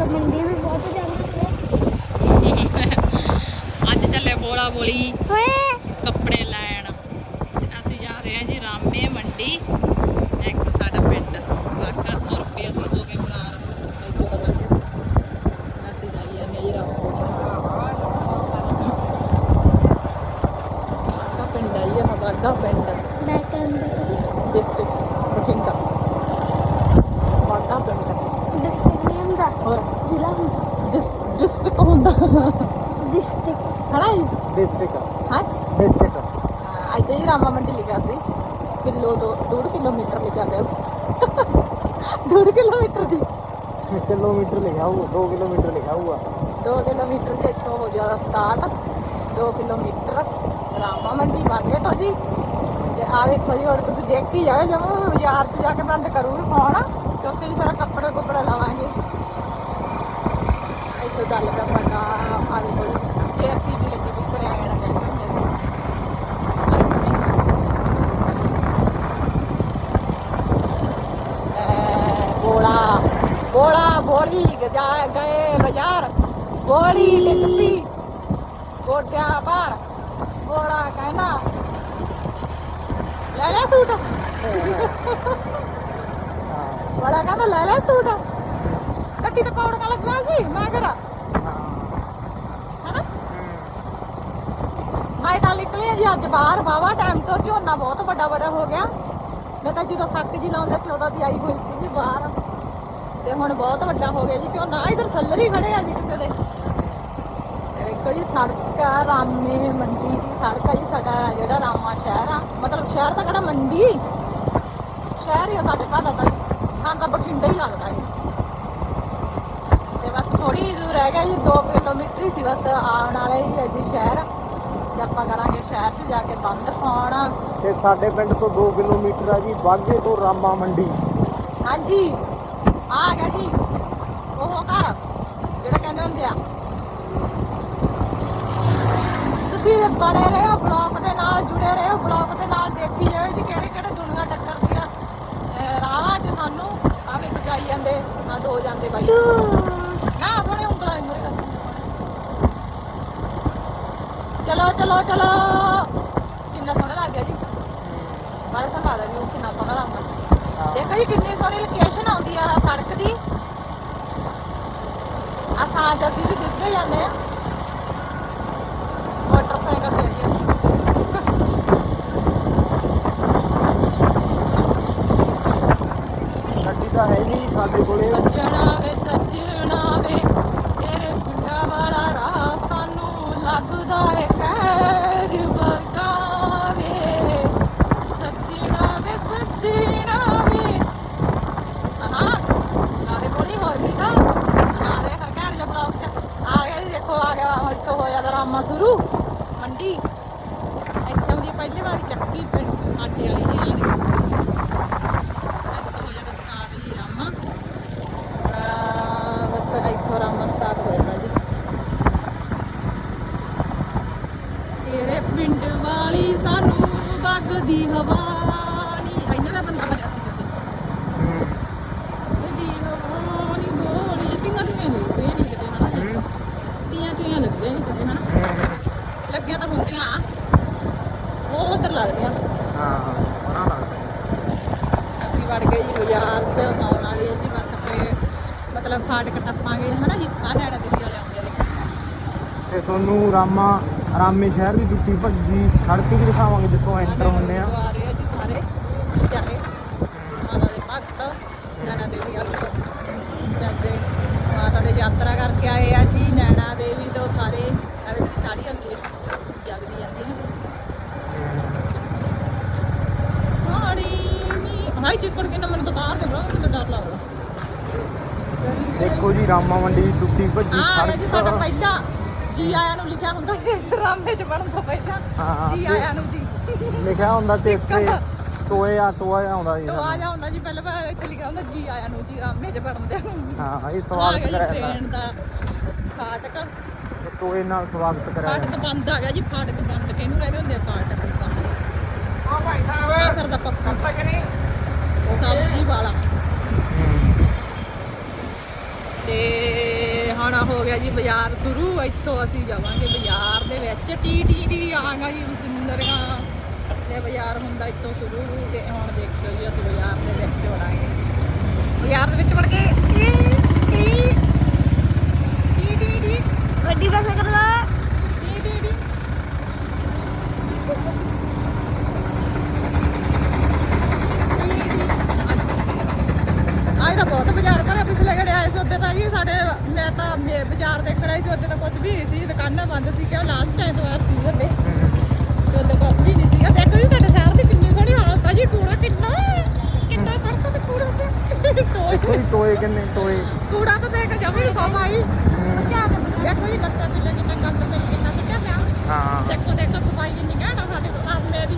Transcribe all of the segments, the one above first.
तो मंडी में बहुत जाते ਅੱਜ ਚੱਲੇ ਬੋਲਾ ਬੋਲੀ ओए ਕੱਪੜੇ ਲੈਣ ਤੇ ਅਸੀਂ ਜਾ ਰਹੇ ਹਾਂ ਜੀ ਰਾਮੇ ਮੰਡੀ ਇੱਕ ਸਾਡਾ ਪਿੰਡ ਵਾਕਾ ਤੁਰ ਪਏ ਅਸੀਂ ਹੋ ਗਏ ਫਰਾਰ ਇੱਥੋਂ ਦਾ ਪਿੰਡ। ਅਸੀਂ ਜਾਈ ਜਾਂਦੇ ਹਾਂ ਜੀ ਰਾਮਕੋਟ ਵਾਕਾ ਪਿੰਡ ਆਈ ਹੈ ਵਾਕਾ ਪਿੰਡ बैक ਹੁੰਦਾ डिस्ट्रिक्ट ਹਨਾ ਜੀ ਡਿਸਟ੍ਰਿਕਟ ਹਾਂ ਡਿਸਟ੍ਰਿਕਟ ਅੱਜ ਜੀ ਰਾਮਾ ਮੰਡੀ ਲਿਖਿਆ ਸੀ ਕਿਲੋ ਦੋ ਡੂਢ ਕਿਲੋਮੀਟਰ ਲਿਖਿਆ ਪਿਆ ਸੀ ਡੂਢ ਕਿਲੋਮੀਟਰ ਜੀ ਕਿਲੋਮੀਟਰ ਲਿਖਿਆ ਹੋਊ 2 ਕਿਲੋਮੀਟਰ ਲਿਖਿਆ ਹੋਊਗਾ 2 ਕਿਲੋਮੀਟਰ ਜੀ ਇੱਥੋਂ ਹੋ ਜਾਦਾ ਸਟਾਰਟ 2 ਕਿਲੋਮੀਟਰ ਰਾਮਾ ਮੰਡੀ ਵਾਗੇ ਤੋਂ ਜੀ ਤੇ ਆ ਵੇਖੋ ਜੀ ਹੁਣ ਤੁਸੀਂ ਦੇਖ ਹੀ ਜਾਓ ਜਦੋਂ ਮੈਂ ਬਾਜ਼ਾਰ 'ਚ ਜਾ ਕੇ ਬੰਦ ਕਰੂੰਗੀ ਫੋਨ ਕਿਉਂਕਿ ਜੀ ਫਿਰ ਕੱਪੜੇ ਕੁੱਪੜੇ ਬੋਲਾ ਬੋਲੀ ਗਜਾ ਗਏ ਬਾਜ਼ਾਰ। ਬੋਲੀ ਟਿਕਪੀ ਗੋਡਿਆਂ ਭਾਰ ਬੋਲਾ ਕਹਿੰਦਾ, ਲੈ ਲੈ ਸੂਟ। ਬੜਾ ਕਹਿੰਦਾ, ਲੈ ਲੈ ਸੂਟ। ਗੱਡੀ ਤੇ ਪਾਉਣ ਕਾ ਲੱਗਣਾ ਸੀ, ਮੈਂ ਕਰਾ ਮੈਂ ਤਾਂ ਨਿਕਲੀ ਜੀ ਅੱਜ ਬਾਹਰ। ਬਾਵਾ ਟਾਈਮ ਤੋਂ ਝੋਨਾ ਬਹੁਤ ਵੱਡਾ ਵੱਡਾ ਹੋ ਗਿਆ। ਮੈਂ ਤਾਂ ਜਦੋਂ ਫੱਕ ਜੀ ਲਾਉਂਦੇ ਸੀ, ਉਦੋਂ ਦੀ ਆਈ ਹੋਈ ਸੀ ਜੀ ਬਾਹਰ। ਤੇ ਹੁਣ ਬਹੁਤ ਵੱਡਾ ਹੋ ਗਿਆ ਜੀ ਝੋਨਾ ਇਧਰ ਸੱਲਰ ਹੀ ਖੜੇ ਆ ਜੀ ਕਿਸੇ ਦੇ। ਵੇਖੋ ਜੀ ਸੜਕ ਆ ਰਾਮੇ ਮੰਡੀ ਦੀ ਸੜਕ ਆ ਜੀ ਸਾਡਾ ਜਿਹੜਾ ਰਾਮਾ ਸ਼ਹਿਰ ਆ। ਮਤਲਬ ਸ਼ਹਿਰ ਤਾਂ ਕਿਹੜਾ ਮੰਡੀ? ਸ਼ਹਿਰ ਹੀ ਆ ਸਾਡੇ ਭਾਦਾ ਤਾਂ ਜੀ। ਸਾਨੂੰ ਤਾਂ ਬਠਿੰਡਾ ਹੀ ਲੱਗਦਾ ਹੈ ਤੇ ਬਸ ਥੋੜੀ ਦੂਰ ਰਹਿ ਗਿਆ ਜੀ 2 ਕਿਲੋਮੀਟਰ ਹੀ ਸੀ ਬਸ ਆਉਣ ਵਾਲੇ ਹੀ ਹੈ ਜੀ ਸ਼ਹਿਰ। ਤੇ ਆਪਾਂ ਕਰਾਂਗੇ ਸ਼ਹਿਰ 'ਚ ਜਾ ਕੇ ਬੰਦ ਖਾਣਾ ਤੇ ਸਾਡੇ ਪਿੰਡ ਤੋਂ 2 ਕਿਲੋਮੀਟਰ ਆ ਜੀ ਬਾਗੇ ਤੋਂ ਰਾਮਾ ਮੰਡੀ। ਹਾਂਜੀ। ਆ ਗਿਆ ਜੀ ਉਹ ਘਰ, ਜਿਹੜਾ ਕਹਿੰਦੇ ਹੁੰਦੇ ਆ। ਤੁਸੀਂ ਬਣੇ ਰਹੋ ਬਲੌਗ ਦੇ ਨਾਲ, ਜੁੜੇ ਰਹੋ ਬਲੌਗ ਦੇ ਨਾਲ, ਦੇਖੀ ਜਾਓ ਜੀ ਕਿਹੜੇ ਕਿਹੜੇ ਦੁਨੀਆ ਟੱਕਰਦੀਆਂ ਅਹ ਰਾਹਾਂ 'ਚ ਸਾਨੂੰ ਆਵੇ ਬਚਾਈ ਜਾਂਦੇ ਆ ਦੋ ਜਾਂਦੇ ਬਾਈ। ਨਾ ਸੋਹਣੇ ਉਂਗਲਾਂ ਨੇ ਮੇਰੇ ਚਲੋ ਚਲੋ ਚਲੋ। ਕਿੰਨਾ ਸੋਹਣਾ ਲੱਗ ਜੀ। ਬਾਰੇ ਸੋਹਣਾ ਲੱਗਦਾ ਵੀ ਕਿੰਨਾ ਸੋਹਣਾ ਲੱਗਦਾ। ਦੇਖੋ ਜੀ ਕਿੰਨੀ ਸੋਹਣੀ ਲੋਕੇਸ਼ਨ ਆਉਂਦੀ ਆ ਸੜਕ ਦੀ। ਆ ਸਾਂਝ ਅਸੀਂ ਵੀ ਦਿਸਦੇ ਜਾਂਦੇ ਆ। ਮੋਟਰਸਾਈਕਲ ਤੇ ਅਸੀਂ। ਗੱਡੀ ਤਾਂ ਹੈ ਨਹੀਂ ਸਾਡੇ ਕੋਲੇ। ਸੱਜਣਾ ਵੇ ਸੱਜਣਾ ਵੇ ਤੇਰੇ ਪਿੰਡਾਂ ਵਾਲਾ ਰਾਹ ਸਾਨੂੰ ਲੱਗਦਾ ਹੈ। ਕਹਿਰ ਚੱਕੀ ਪਿੰਡ ਆਟੇ ਵਾਲੀ ਜੀ ਆ ਦੇਖੋ ਹੋ ਜਾਂਦਾ ਸਟਾਰਟ ਜੀ ਰਾਮਾ ਬਸ ਇੱਥੋਂ ਰਾਮਾ ਸਟਾਰਟ ਹੋ ਜਾਂਦਾ ਜੀ। ਤੇਰੇ ਪਿੰਡ ਵਾਲੀ ਸਾਨੂੰ ਵਗਦੀ ਹਵਾ ਨਹੀਂ ਇਹਨਾਂ ਦਾ ਬੰਦਾ ਬੜਿਆ ਸੀ ਜਦੋਂ ਵਗਦੀ ਹਵਾ ਨਹੀਂ ਬੋਲੀ ਕਿੰਨਾ ਦੀਆਂ ਨਹੀਂ ਕੋਈ ਨਹੀਂ ਕਿਤੇ ਹਨਾ ਤੀਆਂ ਤੀਆਂ ਲੱਗੀਆਂ ਨਹੀਂ ਕਿਤੇ ਹਨਾ। ਲੱਗੀਆਂ ਤਾਂ ਹੁੰਦੀਆਂ। ਉਹ ਉਧਰ ਲੱਗਦੀਆਂ ਹਾਂ ਬਣਾ ਲੱਗਦਾ ਅਸੀਂ ਵੜ ਗਏ ਜੀ ਬਾਜ਼ਾਰ ਤੇ ਆਉਣ ਵਾਲੀ ਹੈ ਜੀ ਬਸ ਆਪਣੇ ਮਤਲਬ ਫਾਟਕ ਟੱਪਾਂਗੇ ਹਨਾ ਜੀ? ਆਹ ਨੈਣਾ ਦੇਵੀ ਵਾਲੇ ਆਉਂਦੇ ਆ ਦੇਖੋ। ਤੇ ਤੁਹਾਨੂੰ ਰਾਮਾ ਰਾਮੇ ਸ਼ਹਿਰ ਦੀ ਟੁੱਟੀ ਭੱਜੀ ਸੜਕ ਵੀ ਦਿਖਾਵਾਂਗੇ ਜਿੱਥੋਂ ਐਂਟਰ ਹੁੰਦੇ ਆ ਆ ਰਹੇ ਆ ਜੀ ਸਾਰੇ ਚਾਰੇ ਮਾਤਾ ਦੇ ਭਗਤ ਨੈਣਾ ਦੇਵੀ ਵਾਲੇ ਜਾਂਦੇ ਮਾਤਾ ਦੇ ਯਾਤਰਾ ਕਰਕੇ ਆਏ ਆ ਜੀ ਨੈਣਾ ਦੇਵੀ ਤੋਂ ਸਾਰੇ ਐਵੇਂ ਦੀ ਸਾੜੀਆਂ ਦੇ ਜਗਦੀ ਜਾਂਦੀ ਹੈ ਸਾੜੀ ਹਾਈ ਚਿੱਕੜ ਕੇ ਨਾ ਮੈਨੂੰ ਤਾਂ ਬਾਹਰ ਤੇ ਬੜਾ ਮੈਨੂੰ ਡਰ ਲੱਗਦਾ। ਦੇਖੋ ਜੀ ਰਾਮਾ ਮੰਡੀ ਦੀ ਟੁੱਟੀ ਭੱਜੀ ਆ ਗਿਆ ਜੀ ਸਾਡਾ ਪਹਿਲਾ ਜੀ ਆਇਆਂ ਨੂੰ ਲਿਖਿਆ ਹੁੰਦਾ ਸੀ ਡਰਾਮੇ 'ਚ ਪੜਨ ਤੋਂ ਪਹਿਲਾਂ। ਹਾਂ, ਜੀ ਆਇਆਂ ਨੂੰ ਜੀ। ਲਿਖਿਆ ਹੁੰਦਾ ਤੇ ਇੱਥੇ ਟੋਏ ਆ ਟੋਆ ਆਉਂਦਾ ਜੀ ਤੋਂ ਆ ਸਾਨੂੰ। ਜਾ ਹੁੰਦਾ ਜੀ ਪਹਿਲਾਂ ਪਹਿਲਾਂ ਇੱਥੇ ਲਿਖਿਆ ਹੁੰਦਾ ਜੀ ਆਇਆਂ ਨੂੰ ਜੀ ਡਰਾਮੇ 'ਚ ਪੜਨ ਦੇ। ਹਾਂ ਇਹ ਜੀ ਕਰਿਆ ਟ੍ਰੇਨ ਦਾ ਫਾਟਕ। ਟੋਏ ਨਾਲ ਸਵਾਗਤ ਕਰਿਆ ਫਾਟਕ ਬੰਦ ਆ ਗਿਆ ਜੀ ਫਾਟਕ ਬੰਦ। ਕਿਹਨੂੰ ਕਹਿੰਦੇ ਹੁੰਦੇ ਆ ਫਾਟਕ ਆ ਭਾਈ ਸਾਹਿਬ। ਕਰਦਾ ਪੱਪਾ ਸਬਜ਼ੀ ਵਾਲਾ। ਤੇ ਹੁਣ ਹੋ ਗਿਆ ਜੀ ਬਾਜ਼ਾਰ ਸ਼ੁਰੂ, ਇੱਥੋਂ ਅਸੀਂ ਜਾਵਾਂਗੇ ਬਾਜ਼ਾਰ ਦੇ ਵਿੱਚ। ਟੀ ਟੀ ਟੀ ਆਵਾਂਗਾ ਜੀ ਵਸਿੰਦਰਗਾ ਤੇ ਬਾਜ਼ਾਰ ਹੁੰਦਾ ਇੱਥੋਂ ਸ਼ੁਰੂ। ਤੇ ਹੁਣ ਦੇਖਿਓ ਜੀ, ਅਸੀਂ ਬਾਜ਼ਾਰ ਦੇ ਵਿੱਚ ਵੜਾਂਗੇ। ਬਾਜ਼ਾਰ ਦੇ ਵਿੱਚ ਵੜ ਕੇ ਟੀ ਟੀ ਟੀ ਟੀ ਟੀ। ਗੱਡੀ ਬਸ ਕਰਵਾ ਟੀ ਟੀ ਟੀ ਅੱਜ ਤਾਂ ਬਹੁਤ ਬਾਜ਼ਾਰ ਭਰਿਆ ਪਿਛਲੇ ਗੜੇ ਸੀ ਜੀ ਸਾਡੇ ਮੈਂ ਤਾਂ ਮੇ- ਬਾਜ਼ਾਰ ਦੇਖਣ ਆਈ ਸੀ ਉੱਤੇ ਤਾਂ ਕੁਝ ਵੀ ਨਹੀਂ ਸੀ ਦੁਕਾਨਾਂ ਬੰਦ ਸੀ ਕਿਉਂ ਲਾਸਟ ਟਾਈਮ ਤੋਂ ਬਾਅਦ ਸੀ ਤੇ। ਉੱਤੇ ਕੁਝ ਵੀ ਨਹੀਂ ਸੀਗਾ। ਦੇਖੋ ਜੀ ਸਾਡੇ ਸ਼ਹਿਰ ਦੀ ਕਿੰਨੀ ਸੋਹਣੀ ਹਾਲਤ ਆ ਜੀ ਕੂੜਾ ਕਿੰਨਾ ਕਿੰਨਾ ਸੜਕਾਂ ਤੇ ਕੂੜਾ ਤੇ ਦੇਖੋ ਟੋਏ ਕਿੰਨੇ ਟੋਏ। ਕੂੜਾ ਤਾਂ ਦੇਖ ਜਮੀ ਸਫ਼ਾਈ ਹਮ, ਦੇਖੋ ਜੀ ਬੱਚਾ ਪਿੱਛੇ ਕਿੰਨਾ ਗੰਦ ਤੇ ਕਿੰਨਾ ਸੁੱਟਿਆ ਪਿਆ। ਹਾਂ। ਦੇਖੋ ਦੇਖੋ ਸਫ਼ਾਈ ਕਿੰਨੀ ਘੈਂਟ ਆ ਸਾਡੇ ਸਾਹਮਣੇ ਦੀ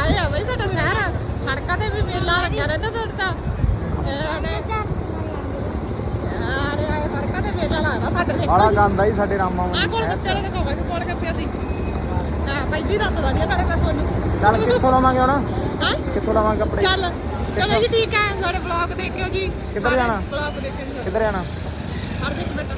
ਆਏ ਆ ਬਈ ਸਾਡਾ ਸ਼ਹਿਰ। ਸੜਕਾਂ ਤੇ ਵੀ ਮੇਲਾ ਲੱਗਿਆ ਰਹਿੰਦਾ ਤੁਹਾਡੇ ਤਾਂ। ਮੇਲਾ ਲੱਗਦਾ ਸਾਡੇ ਬੜਾ ਦੇਖੋ ਗੰਦ ਆ ਜੀ ਸਾਡੇ ਰਾਮਾ ਆ ਕੋਲ ਕੱਪੜੇ ਦੇ ਕੋਲ ਕੋਲ ਕੱਪਿਆ ਸੀ ਹਾਂ ਪਹਿਲੀ ਦੱਸਦਾ ਨਹੀਂ ਸਾਡੇ ਪਾਸ ਤੁਹਾਨੂੰ? ਚੱਲ ਕਿੱਥੋਂ ਲਵਾਂਗੇ ਹੁਣ? ਹਾਂ? ਕਿੱਥੋਂ ਲਵਾਂਗੇ ਕੱਪੜੇ? ਚੱਲ ਚਲੋ ਜੀ ਠੀਕ ਹੈ ਸਾਡੇ ਬਲੌਗ ਦੇਖਿਓ ਜੀ। ਕਿੱਧਰ ਜਾਣਾ? ਬਲੌਗ ਦੇਖਿਓ ਜੀ। ਕਿੱਧਰ ਜਾਣਾ? ਹਰ ਇੱਕ ਮਿੰਟ